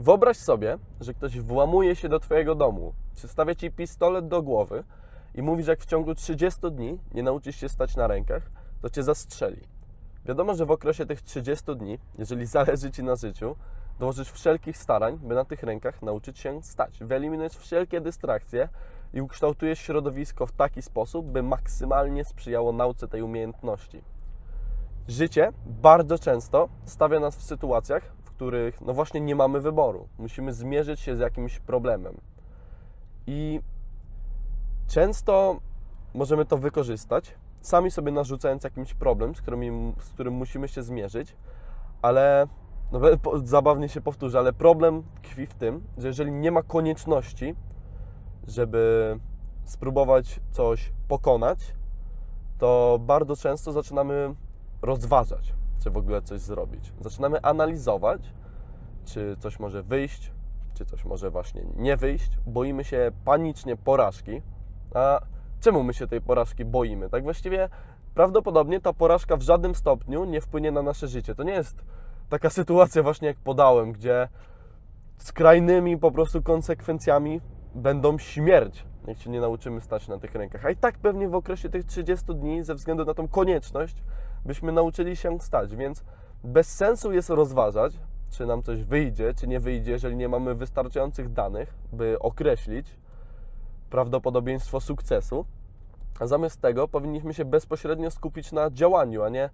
Wyobraź sobie, że ktoś włamuje się do Twojego domu, przystawia Ci pistolet do głowy i mówi, że jak w ciągu 30 dni nie nauczysz się stać na rękach, to Cię zastrzeli. Wiadomo, że w okresie tych 30 dni, jeżeli zależy Ci na życiu, dołożysz wszelkich starań, by na tych rękach nauczyć się stać. Wyeliminujesz wszelkie dystrakcje i ukształtujesz środowisko w taki sposób, by maksymalnie sprzyjało nauce tej umiejętności. Życie bardzo często stawia nas w sytuacjach, których no właśnie nie mamy wyboru. Musimy zmierzyć się z jakimś problemem. I często możemy to wykorzystać, sami sobie narzucając jakiś problem, z którym, z którym musimy się zmierzyć, ale no, zabawnie się powtórzę, ale problem tkwi w tym, że jeżeli nie ma konieczności, żeby spróbować coś pokonać, to bardzo często zaczynamy rozważać, czy w ogóle coś zrobić. Zaczynamy analizować, czy coś może wyjść, czy coś może właśnie nie wyjść. Boimy się panicznie porażki. A czemu my się tej porażki boimy? Tak właściwie prawdopodobnie ta porażka w żadnym stopniu nie wpłynie na nasze życie. To nie jest taka sytuacja właśnie jak podałem, gdzie skrajnymi po prostu konsekwencjami będą śmierć, jak się nie nauczymy stać na tych rękach. A i tak pewnie w okresie tych 30 dni, ze względu na tą konieczność, byśmy nauczyli się stać, więc bez sensu jest rozważać, czy nam coś wyjdzie, czy nie wyjdzie, jeżeli nie mamy wystarczających danych, by określić prawdopodobieństwo sukcesu. A zamiast tego powinniśmy się bezpośrednio skupić na działaniu, a nie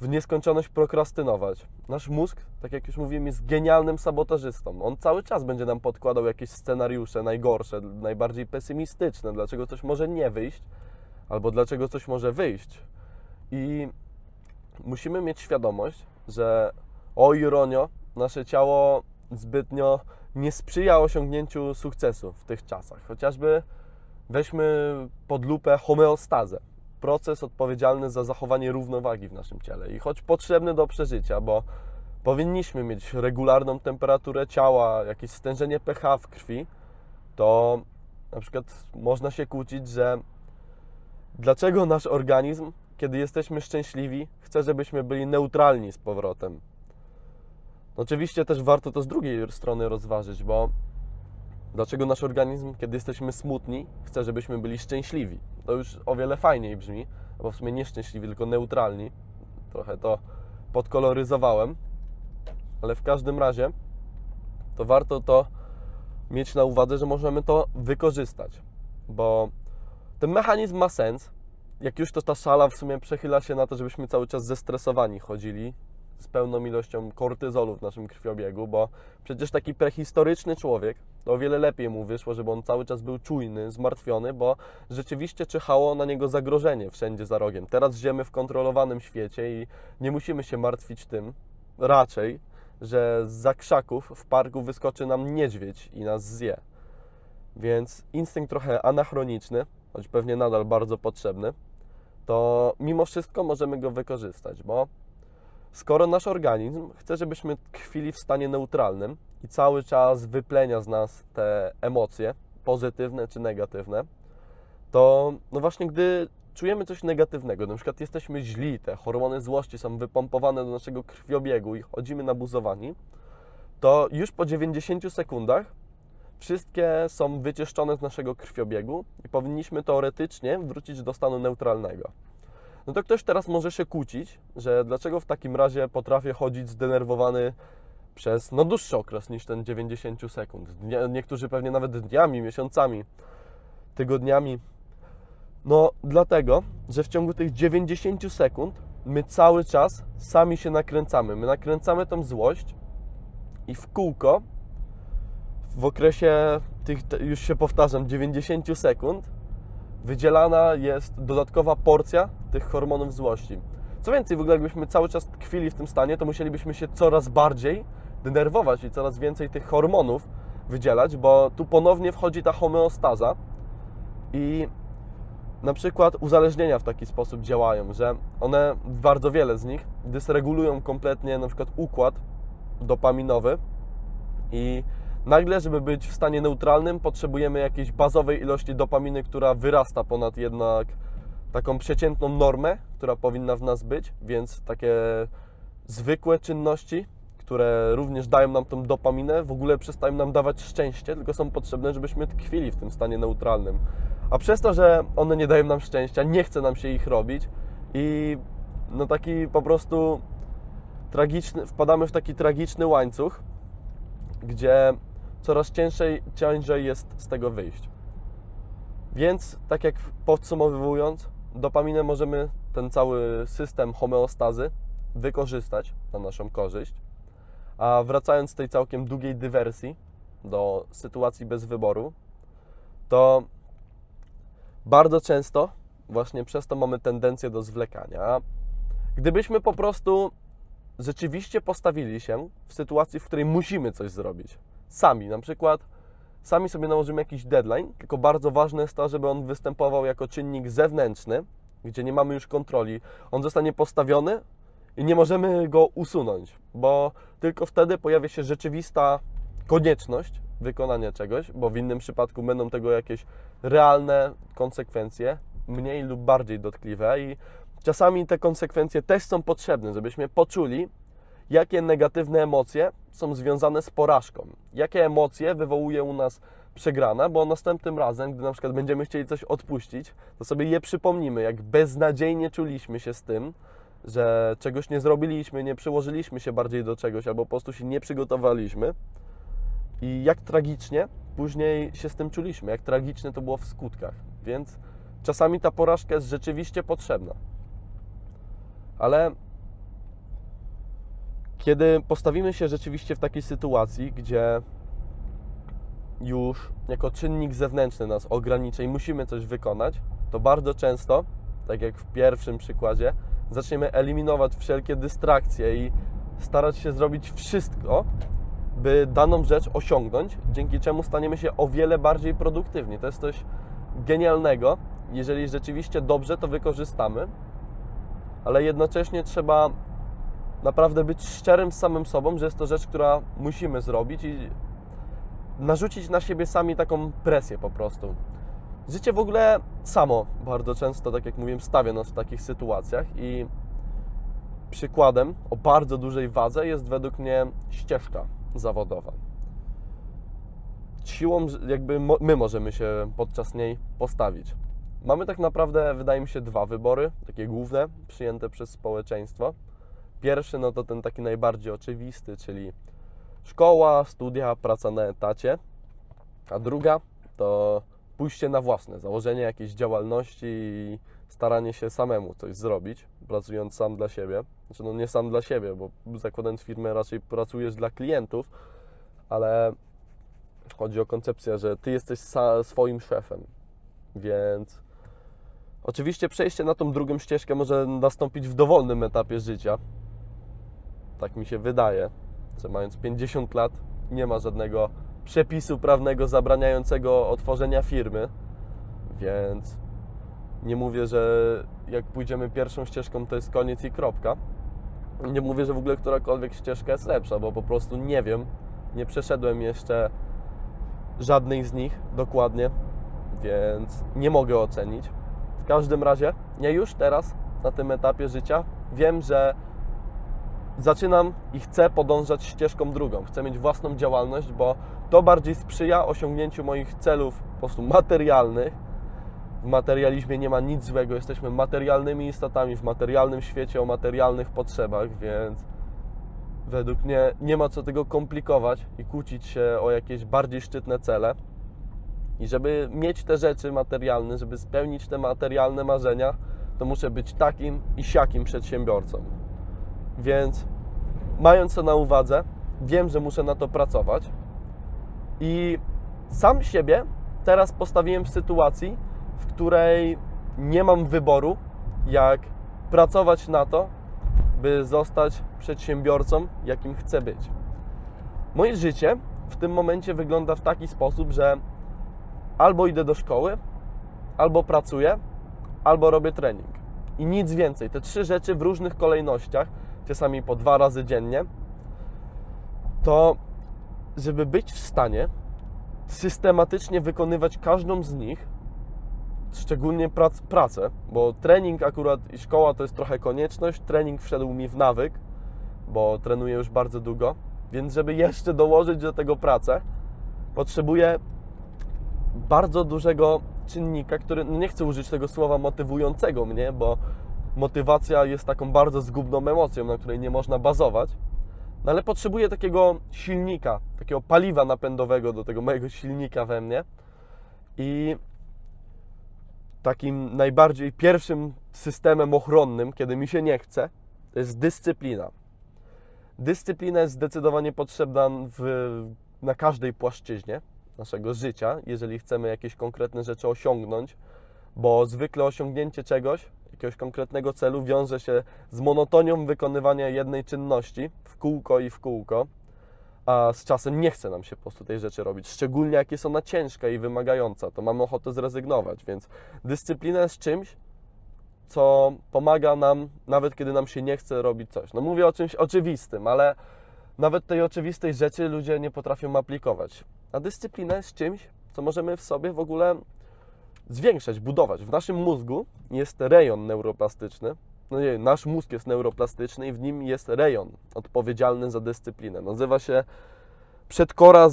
w nieskończoność prokrastynować. Nasz mózg, tak jak już mówiłem, jest genialnym sabotażystą. On cały czas będzie nam podkładał jakieś scenariusze najgorsze, najbardziej pesymistyczne, dlaczego coś może nie wyjść, albo dlaczego coś może wyjść. I musimy mieć świadomość, że o ironio, nasze ciało zbytnio nie sprzyja osiągnięciu sukcesu w tych czasach. Chociażby weźmy pod lupę homeostazę. Proces odpowiedzialny za zachowanie równowagi w naszym ciele i choć potrzebny do przeżycia, bo powinniśmy mieć regularną temperaturę ciała, jakieś stężenie pH w krwi, to na przykład można się kłócić, że dlaczego nasz organizm, kiedy jesteśmy szczęśliwi, chce, żebyśmy byli neutralni z powrotem. Oczywiście też warto to z drugiej strony rozważyć, bo dlaczego nasz organizm, kiedy jesteśmy smutni, chce, żebyśmy byli szczęśliwi? To już o wiele fajniej brzmi, bo w sumie nie szczęśliwi, tylko neutralni. Trochę to podkoloryzowałem, ale w każdym razie to warto to mieć na uwadze, że możemy to wykorzystać, bo ten mechanizm ma sens. Jak już to ta szala w sumie przechyla się na to, żebyśmy cały czas zestresowani chodzili z pełną ilością kortyzolu w naszym krwiobiegu, bo przecież taki prehistoryczny człowiek, to o wiele lepiej mu wyszło, żeby on cały czas był czujny, zmartwiony, bo rzeczywiście czyhało na niego zagrożenie wszędzie za rogiem. Teraz żyjemy w kontrolowanym świecie i nie musimy się martwić tym, raczej, że z krzaków w parku wyskoczy nam niedźwiedź i nas zje. Więc instynkt trochę anachroniczny, choć pewnie nadal bardzo potrzebny, to mimo wszystko możemy go wykorzystać, bo skoro nasz organizm chce, żebyśmy tkwili w stanie neutralnym i cały czas wyplenia z nas te emocje, pozytywne czy negatywne, to no właśnie gdy czujemy coś negatywnego, na przykład jesteśmy źli, te hormony złości są wypompowane do naszego krwiobiegu i chodzimy nabuzowani, to już po 90 sekundach wszystkie są wyczyszczone z naszego krwiobiegu i powinniśmy teoretycznie wrócić do stanu neutralnego. No to ktoś teraz może się kłócić, że dlaczego w takim razie potrafię chodzić zdenerwowany przez no, dłuższy okres niż ten 90 sekund. Niektórzy pewnie nawet dniami, miesiącami, tygodniami. No dlatego, że w ciągu tych 90 sekund my cały czas sami się nakręcamy. My nakręcamy tą złość i w kółko w okresie tych, już się powtarzam, 90 sekund wydzielana jest dodatkowa porcja tych hormonów złości. Co więcej, w ogóle jakbyśmy cały czas tkwili w tym stanie, to musielibyśmy się coraz bardziej denerwować i coraz więcej tych hormonów wydzielać, bo tu ponownie wchodzi ta homeostaza i na przykład uzależnienia w taki sposób działają, że one, bardzo wiele z nich, dysregulują kompletnie na przykład układ dopaminowy i nagle, żeby być w stanie neutralnym, potrzebujemy jakiejś bazowej ilości dopaminy, która wyrasta ponad jednak taką przeciętną normę, która powinna w nas być, więc takie zwykłe czynności, które również dają nam tą dopaminę, w ogóle przestają nam dawać szczęście, tylko są potrzebne, żebyśmy tkwili w tym stanie neutralnym. A przez to, że one nie dają nam szczęścia, nie chce nam się ich robić i no taki po prostu tragiczny, wpadamy w taki tragiczny łańcuch, gdzie coraz ciężej, ciężej jest z tego wyjść. Więc, tak jak podsumowując, dopaminę możemy ten cały system homeostazy wykorzystać na naszą korzyść. A wracając z tej całkiem długiej dywersji do sytuacji bez wyboru, to bardzo często właśnie przez to mamy tendencję do zwlekania. Gdybyśmy po prostu rzeczywiście postawili się w sytuacji, w której musimy coś zrobić, sami, na przykład sami sobie nałożymy jakiś deadline, tylko bardzo ważne jest to, żeby on występował jako czynnik zewnętrzny, gdzie nie mamy już kontroli. On zostanie postawiony i nie możemy go usunąć, bo tylko wtedy pojawia się rzeczywista konieczność wykonania czegoś, bo w innym przypadku będą tego jakieś realne konsekwencje, mniej lub bardziej dotkliwe i czasami te konsekwencje też są potrzebne, żebyśmy poczuli, jakie negatywne emocje są związane z porażką. Jakie emocje wywołuje u nas przegrana, bo następnym razem, gdy na przykład będziemy chcieli coś odpuścić, to sobie je przypomnimy, jak beznadziejnie czuliśmy się z tym, że czegoś nie zrobiliśmy, nie przyłożyliśmy się bardziej do czegoś, albo po prostu się nie przygotowaliśmy. I jak tragicznie później się z tym czuliśmy, jak tragiczne to było w skutkach. Więc czasami ta porażka jest rzeczywiście potrzebna. Ale kiedy postawimy się rzeczywiście w takiej sytuacji, gdzie już jako czynnik zewnętrzny nas ogranicza i musimy coś wykonać, to bardzo często, tak jak w pierwszym przykładzie, zaczniemy eliminować wszelkie dystrakcje i starać się zrobić wszystko, by daną rzecz osiągnąć, dzięki czemu staniemy się o wiele bardziej produktywni. To jest coś genialnego. Jeżeli rzeczywiście dobrze to wykorzystamy, ale jednocześnie trzeba naprawdę być szczerym z samym sobą, że jest to rzecz, która musimy zrobić i narzucić na siebie sami taką presję po prostu. Życie w ogóle samo bardzo często, tak jak mówiłem, stawia nas w takich sytuacjach i przykładem o bardzo dużej wadze jest według mnie ścieżka zawodowa. Siłą, jakby my możemy się podczas niej postawić. Mamy tak naprawdę, wydaje mi się, dwa wybory, takie główne, przyjęte przez społeczeństwo. Pierwszy, no to ten taki najbardziej oczywisty, czyli szkoła, studia, praca na etacie. A druga to pójście na własne, założenie jakiejś działalności i staranie się samemu coś zrobić, pracując sam dla siebie. Znaczy, no nie sam dla siebie, bo zakładając firmę raczej pracujesz dla klientów, ale chodzi o koncepcję, że ty jesteś swoim szefem. Więc oczywiście przejście na tą drugą ścieżkę może nastąpić w dowolnym etapie życia. Tak mi się wydaje, że mając 50 lat nie ma żadnego przepisu prawnego zabraniającego otworzenia firmy, więc nie mówię, że jak pójdziemy pierwszą ścieżką, to jest koniec i kropka. Nie mówię, że w ogóle którakolwiek ścieżka jest lepsza, bo po prostu nie wiem, nie przeszedłem jeszcze żadnej z nich dokładnie, więc nie mogę ocenić. W każdym razie, ja już teraz na tym etapie życia wiem, że zaczynam i chcę podążać ścieżką drugą. Chcę mieć własną działalność, bo to bardziej sprzyja osiągnięciu moich celów po prostu materialnych. W materializmie nie ma nic złego, jesteśmy materialnymi istotami w materialnym świecie o materialnych potrzebach, więc według mnie nie ma co tego komplikować i kłócić się o jakieś bardziej szczytne cele. I żeby mieć te rzeczy materialne, żeby spełnić te materialne marzenia, to muszę być takim i siakim przedsiębiorcą. Więc mając to na uwadze, wiem, że muszę na to pracować i sam siebie teraz postawiłem w sytuacji, w której nie mam wyboru, jak pracować na to, by zostać przedsiębiorcą, jakim chcę być. Moje życie w tym momencie wygląda w taki sposób, że albo idę do szkoły, albo pracuję, albo robię trening. I nic więcej. Te trzy rzeczy w różnych kolejnościach, czasami po dwa razy dziennie, to żeby być w stanie systematycznie wykonywać każdą z nich, szczególnie prac, pracę, bo trening akurat i szkoła to jest trochę konieczność, trening wszedł mi w nawyk, bo trenuję już bardzo długo, Więc żeby jeszcze dołożyć do tego pracę, potrzebuję bardzo dużego czynnika, który, no nie chcę użyć tego słowa motywującego mnie, bo motywacja jest taką bardzo zgubną emocją, na której nie można bazować, no ale potrzebuję takiego silnika, takiego paliwa napędowego do tego mojego silnika we mnie i takim najbardziej pierwszym systemem ochronnym, kiedy mi się nie chce, jest dyscyplina. Dyscyplina jest zdecydowanie potrzebna w, na każdej płaszczyźnie naszego życia, jeżeli chcemy jakieś konkretne rzeczy osiągnąć, bo zwykle osiągnięcie czegoś, jakiegoś konkretnego celu wiąże się z monotonią wykonywania jednej czynności w kółko i w kółko, a z czasem nie chce nam się po prostu tej rzeczy robić, szczególnie jak jest ona ciężka i wymagająca, to mamy ochotę zrezygnować, więc dyscyplina jest czymś, co pomaga nam, nawet kiedy nam się nie chce robić coś. No mówię o czymś oczywistym, ale nawet tej oczywistej rzeczy ludzie nie potrafią aplikować. A dyscyplina jest czymś, co możemy w sobie w ogóle zwiększać, budować. W naszym mózgu jest rejon neuroplastyczny. No nie, nasz mózg jest neuroplastyczny i w nim jest rejon odpowiedzialny za dyscyplinę. Nazywa się przedkora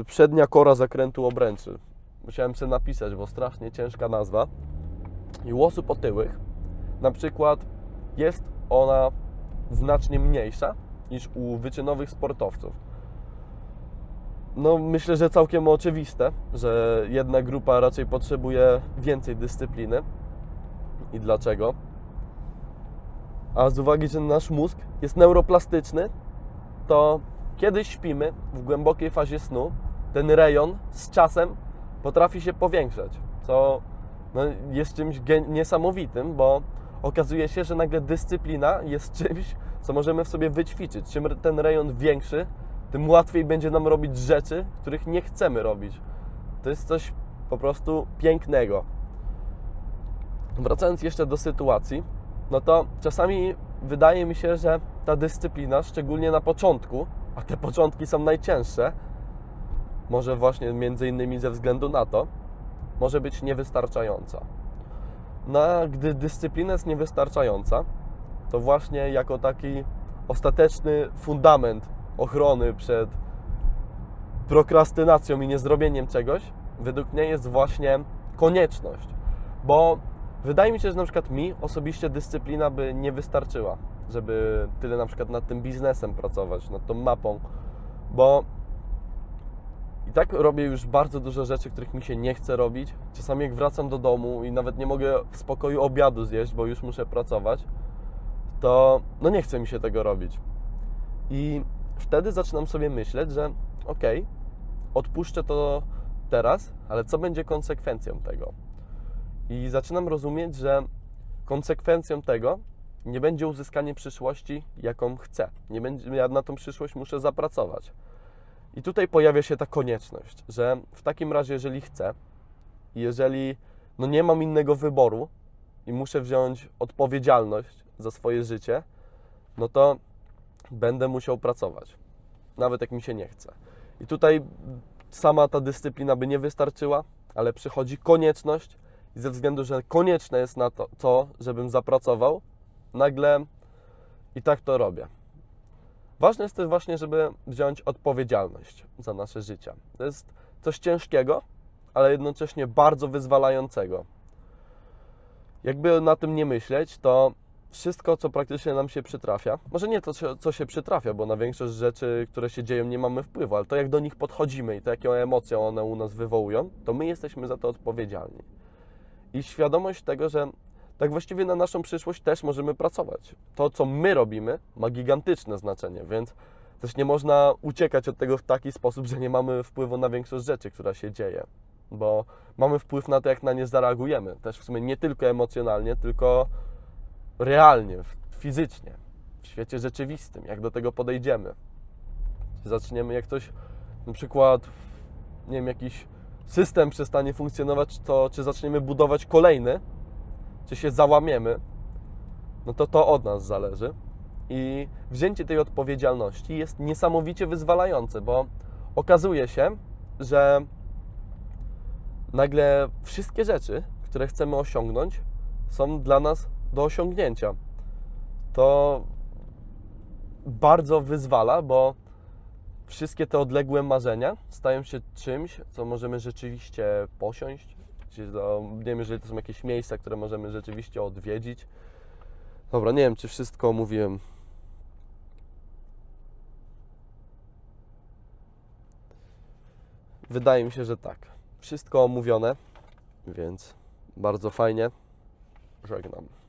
y, przednia kora zakrętu obręczy. Musiałem sobie napisać, bo strasznie ciężka nazwa. I u osób otyłych na przykład jest ona znacznie mniejsza niż u wyczynowych sportowców. No, myślę, że całkiem oczywiste, że jedna grupa raczej potrzebuje więcej dyscypliny. I dlaczego? A z uwagi, że nasz mózg jest neuroplastyczny, to kiedy śpimy w głębokiej fazie snu, ten rejon z czasem potrafi się powiększać, co no, jest czymś niesamowitym, bo okazuje się, że nagle dyscyplina jest czymś, co możemy w sobie wyćwiczyć. Czym ten rejon większy, tym łatwiej będzie nam robić rzeczy, których nie chcemy robić. To jest coś po prostu pięknego. Wracając jeszcze do sytuacji, no to czasami wydaje mi się, że ta dyscyplina, szczególnie na początku, a te początki są najcięższe, może właśnie między innymi ze względu na to, może być niewystarczająca. No, a gdy dyscyplina jest niewystarczająca, to właśnie jako taki ostateczny fundament ochrony przed prokrastynacją i niezrobieniem czegoś, według mnie jest właśnie konieczność. Bo wydaje mi się, że na przykład mi osobiście dyscyplina by nie wystarczyła, żeby tyle na przykład nad tym biznesem pracować, nad tą mapą, bo i tak robię już bardzo dużo rzeczy, których mi się nie chce robić. Czasami jak wracam do domu i nawet nie mogę w spokoju obiadu zjeść, bo już muszę pracować, to no nie chce mi się tego robić. I wtedy zaczynam sobie myśleć, że okej, odpuszczę to teraz, ale co będzie konsekwencją tego? I zaczynam rozumieć, że konsekwencją tego nie będzie uzyskanie przyszłości, jaką chcę. Nie będzie, ja na tą przyszłość muszę zapracować. I tutaj pojawia się ta konieczność, że w takim razie, jeżeli chcę, jeżeli no nie mam innego wyboru i muszę wziąć odpowiedzialność za swoje życie, no to będę musiał pracować, nawet jak mi się nie chce. I tutaj sama ta dyscyplina by nie wystarczyła, ale przychodzi konieczność i ze względu, że konieczne jest na to, to żebym zapracował, nagle i tak to robię. Ważne jest też właśnie, żeby wziąć odpowiedzialność za nasze życie. To jest coś ciężkiego, ale jednocześnie bardzo wyzwalającego. Jakby na tym nie myśleć, to wszystko, co praktycznie nam się przytrafia, może nie to, co- się przytrafia, bo na większość rzeczy, które się dzieją, nie mamy wpływu, ale to, jak do nich podchodzimy i to, jaką emocją one u nas wywołują, to my jesteśmy za to odpowiedzialni. I świadomość tego, że tak właściwie na naszą przyszłość też możemy pracować. To, co my robimy, ma gigantyczne znaczenie, więc też nie można uciekać od tego w taki sposób, że nie mamy wpływu na większość rzeczy, która się dzieje, bo mamy wpływ na to, jak na nie zareagujemy. Też w sumie nie tylko emocjonalnie, tylko realnie, fizycznie, w świecie rzeczywistym, jak do tego podejdziemy. Zaczniemy, jak ktoś na przykład, nie wiem, jakiś system przestanie funkcjonować, to czy zaczniemy budować kolejny, czy się załamiemy, no to to od nas zależy. I wzięcie tej odpowiedzialności jest niesamowicie wyzwalające, bo okazuje się, że nagle wszystkie rzeczy, które chcemy osiągnąć, są dla nas do osiągnięcia. To bardzo wyzwala, bo wszystkie te odległe marzenia stają się czymś, co możemy rzeczywiście posiąść. Czy to, nie wiem, jeżeli to są jakieś miejsca, które możemy rzeczywiście odwiedzić. Dobra, nie wiem, czy wszystko omówiłem. Wydaje mi się, że tak. Wszystko omówione, więc bardzo fajnie. Żegnam.